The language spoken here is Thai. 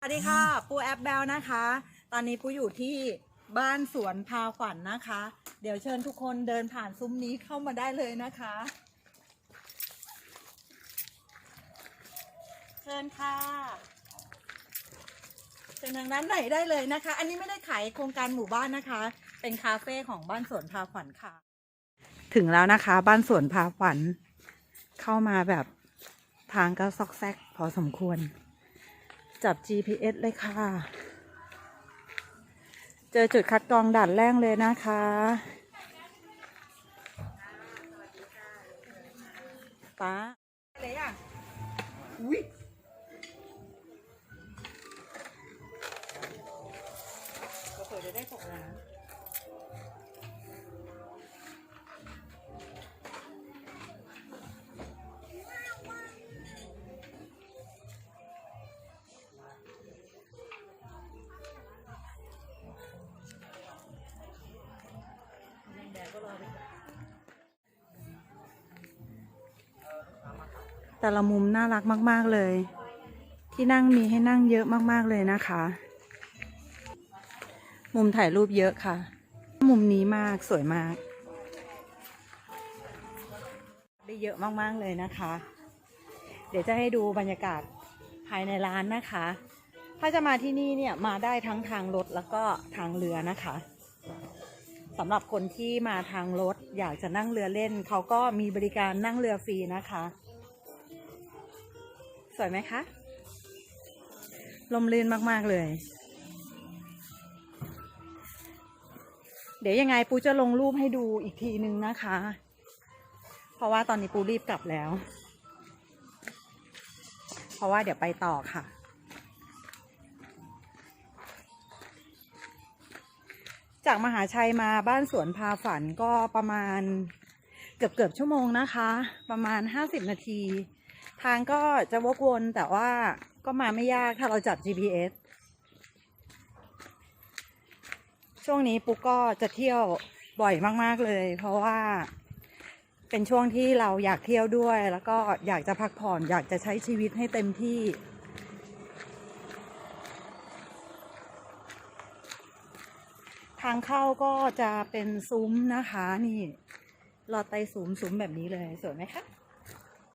สวัสดีค่ะ ปูแอปแบลนะคะ ตอนนี้ปูอยู่ที่บ้านสวนพาขวัญนนะคะ เดี๋ยวเชิญทุกคนเดินผ่านซุ้มนี้เข้ามาได้เลยนะคะ เชิญค่ะเชิญทางด้านไหนได้เลยนะคะ อันนี้ไม่ได้ขายโครงการหมู่บ้านนะคะ เป็นคาเฟ่ของบ้านสวนพาขวัญค่ะ ถึงแล้วนะคะ บ้านสวนพาขวัญเข้ามาแบบทางก็ซอกแซกพอสมควร จับ GPS เลยค่ะ เจอจุดคัดกรองด่านแรกเลยนะคะ ป้าอะไรอะอุ้ยก็เปิดได้ตกน้ำ แต่ละมุมน่ารักมาก ๆ เลย ที่นั่งมีให้นั่งเยอะมาก ๆ เลยนะคะ มุมถ่ายรูปเยอะค่ะ มุมนี้มากสวยมาก ได้เยอะมาก ๆ เลยนะคะ เดี๋ยวจะให้ดูบรรยากาศภายในร้านนะคะ ถ้าจะมาที่นี่เนี่ยมาได้ทั้งทางรถแล้วก็ทางเรือนะคะสำหรับคนที่มาทางรถอยากจะนั่งเรือเล่น เขาก็มีบริการนั่งเรือฟรีนะคะ สวยไหมคะ ลมลื่นมาก ๆ เลย เดี๋ยวยังไงปูจะลงรูปให้ดูอีกทีนึงนะคะ เพราะว่าตอนนี้ปูรีบกลับแล้ว เพราะว่าเดี๋ยวไปต่อค่ะจากมหาชัยมาบ้านสวนพาฝันก็ประมาณเกือบเกือบชั่วโมงนะคะ ประมาณห้าสิบนาที ทางก็จะวกวนแต่ว่าก็มาไม่ยากถ้าเราจับ GPS ช่วงนี้ปุ๊กก็จะเที่ยวบ่อยมาก ๆ เลย เพราะว่าเป็นช่วงที่เราอยากเที่ยวด้วย แล้วก็อยากจะพักผ่อนอยากจะใช้ชีวิตให้เต็มที่ทางเข้าก็จะเป็นซุ้มนะคะ นี่หลอดไตซุ้มซุ้มแบบนี้เลย สวยไหมคะ